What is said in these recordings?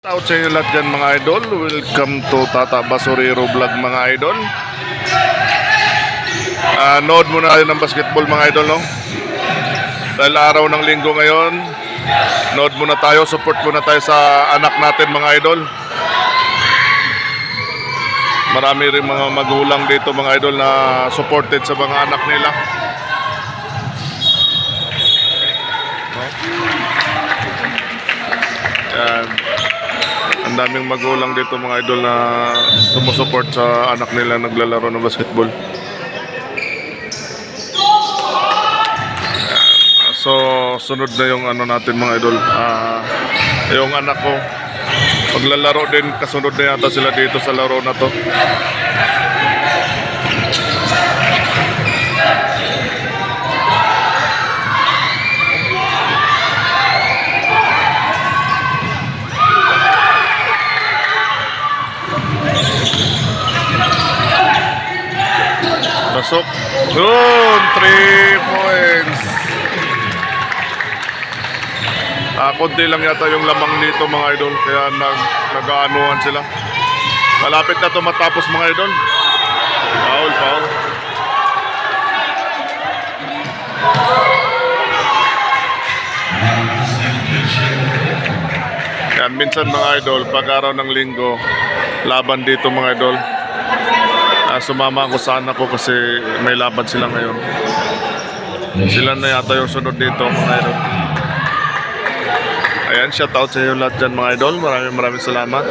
Out sa inyo lahat dyan mga idol. Welcome to Tata Basurero Vlog mga idol. Ah, nood muna kayo ng basketball mga idol no. Dahil araw ng linggo ngayon, nood muna tayo, support muna tayo sa anak natin mga idol. Marami rin mga magulang dito mga idol na supported sa mga anak nila. No? Yan. Daming magulang dito mga idol na sumusuport sa anak nila naglalaro ng basketball. Yan. So, sunod na yung ano natin mga idol. Ah, yung anak ko, maglalaro din, kasunod na yata sila dito sa laro na to. Pasok. Yun, 3 points. Ah, konti lang yata yung lamang dito mga idol, kaya nag nag-aanuhan sila. Malapit na to matapos mga idol. Foul, foul. Yan, minsan mga idol, pag araw ng linggo, laban dito mga idol. Ah, sumama ako sa anak ko kasi may laban sila ngayon. Sila na yata yung sunod dito mga idol. Ayan, shout out sa inyo lahat dyan mga idol. Maraming maraming salamat.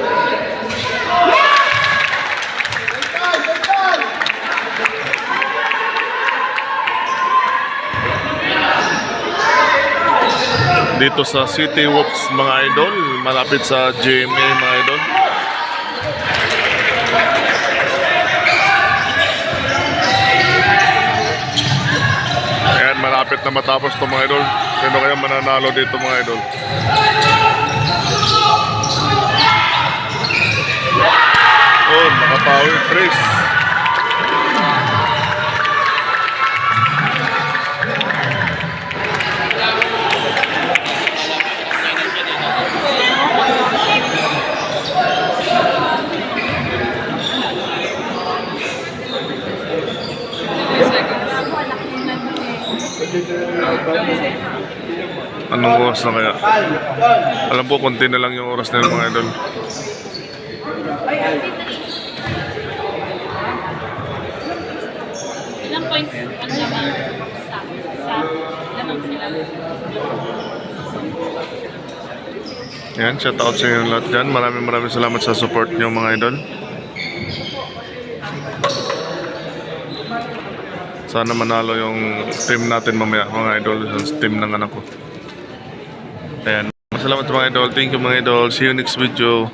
Dito sa City Walks mga idol, malapit sa GMA mga idol. Ayan, malapit na matapos to mga idol. Sino kaya mananalo dito mga idol? Oh, nakapawi, Chris. Anong oras na kaya? Alam po, konti na lang yung oras yun, mga idol. Ilang points ang lamang sa sa lamang sila? Yan, shout out sa inyo lahat dyan. Maraming maraming salamat sa support nyo mga idol. Sana manalo yung team natin mamaya mga idol yung team ng anak ko. Ayan. Salamat mga idol. Thank you mga idol. See you next video.